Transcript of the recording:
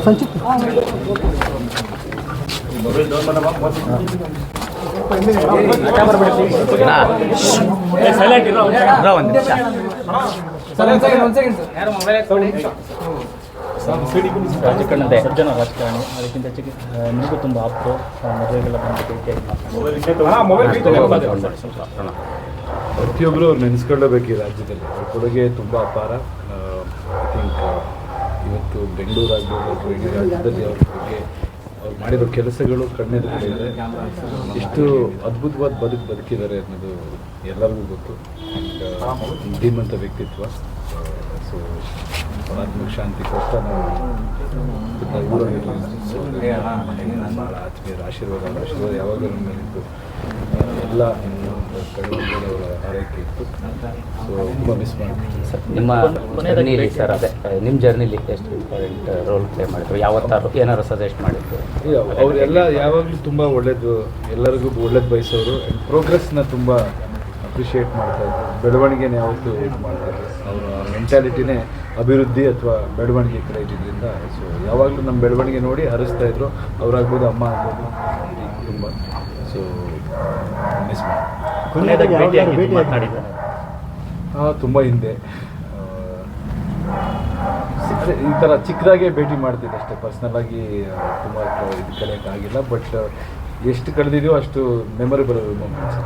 ಸಂಚಿತ್ ರಾಜಕಾರಣದ ಸಜ್ಜನ ರಾಜಕಾರಣಿ ಅದಕ್ಕಿಂತ ಹೆಚ್ಚಿಗೆ ನಿಮಗೂ ತುಂಬ ಆಪ್ತು ಮದುವೆಗೆಲ್ಲ ಬಂದು ಸ್ವಲ್ಪ. ಪ್ರತಿಯೊಬ್ಬರು ನೆನೆಸ್ಕೊಳ್ಳಬೇಕು ಈ ರಾಜ್ಯದಲ್ಲಿ ಕೊಡುಗೆ ತುಂಬ ಅಪಾರ ಇವತ್ತು ಬೆಂಗಳೂರು ಆಗ್ಬೋದು ಅಥವಾ ಇಡೀ ರಾಜ್ಯದಲ್ಲಿ ಅವ್ರ ಬಗ್ಗೆ ಅವ್ರು ಮಾಡಿರೋ ಕೆಲಸಗಳು ಕಣ್ಣೆದುರಿದೆ ಎಷ್ಟು ಅದ್ಭುತವಾದ ಬದುಕು ಬದುಕಿದ್ದಾರೆ ಅನ್ನೋದು ಎಲ್ಲರಿಗೂ ಗೊತ್ತು. ಧೀಮಂತ ವ್ಯಕ್ತಿತ್ವ. ಸೊ ಆತ್ಮಕ್ಕೆ ಶಾಂತಿ ಕೊಡ್ತಾ ನಾವು ಆತ್ಮೀಯರ ಆಶೀರ್ವಾದ ಆಶೀರ್ವಾದ ಯಾವಾಗಲೂ ಎಲ್ಲ ಕಡಿಮೆ ಇತ್ತು ಸೊ ತುಂಬ ಮಿಸ್ ಮಾಡ್ತೀನಿ ನಿಮ್ಮ ಜರ್ನಿಲಿ ಸರ್ ಅದೇ ನಿಮ್ಮ ಜರ್ನಿಲಿ ಎಷ್ಟು ಇಂಪಾರ್ಟೆಂಟ್ ರೋಲ್ ಪ್ಲೇ ಮಾಡಿದ್ರು? ಯಾವತ್ತಾರು ಏನಾರು ಸಜೆಸ್ಟ್ ಮಾಡಿದ್ರು? ಅವರೆಲ್ಲ ಯಾವಾಗಲೂ ತುಂಬ ಒಳ್ಳೇದು ಎಲ್ಲರಿಗೂ ಒಳ್ಳೇದು ಬಯಸೋರು ಪ್ರೋಗ್ರೆಸ್ನ ತುಂಬ ಅಪ್ರಿಷಿಯೇಟ್ ಮಾಡ್ತಾ ಇದ್ರು. ಬೆಳವಣಿಗೆನ ಯಾವತ್ತೂ ಇದು ಮಾಡ್ತಾ ಇದ್ರು. ಅವರ ಮೆಂಟ್ಯಾಲಿಟಿನೇ ಅಭಿವೃದ್ಧಿ ಅಥವಾ ಬೆಳವಣಿಗೆ ಕಡೆ ಇದ್ದಿದ್ದರಿಂದ ಸೊ ಯಾವಾಗಲೂ ನಮ್ಮ ಬೆಳವಣಿಗೆ ನೋಡಿ ಹರಿಸ್ತಾ ಇದ್ರು. ಅವರಾಗ್ಬೋದು ಅಮ್ಮ ಆಗ್ಬೋದು. ತುಂಬ. ಸೊ ಕೊನೆಯದಾಗಿ ಭೇಟಿಯಾಗಿ ಮಾತನಾಡಿದ್ದಾರೆ ತುಂಬ ಹಿಂದೆ. ಅದೇ ಈ ಥರ ಚಿಕ್ಕದಾಗೆ ಭೇಟಿ ಮಾಡ್ತಿದ್ದೆ ಅಷ್ಟೇ. ಪರ್ಸ್ನಲ್ ಆಗಿ ತುಂಬ ಇದು ಆಗಿಲ್ಲ ಬಟ್ ಎಷ್ಟು ಕಳೆದಿದೆಯೋ ಅಷ್ಟು ಮೆಮೊರೇಬಲ್ ಮೂಮೆಂಟ್ಸ್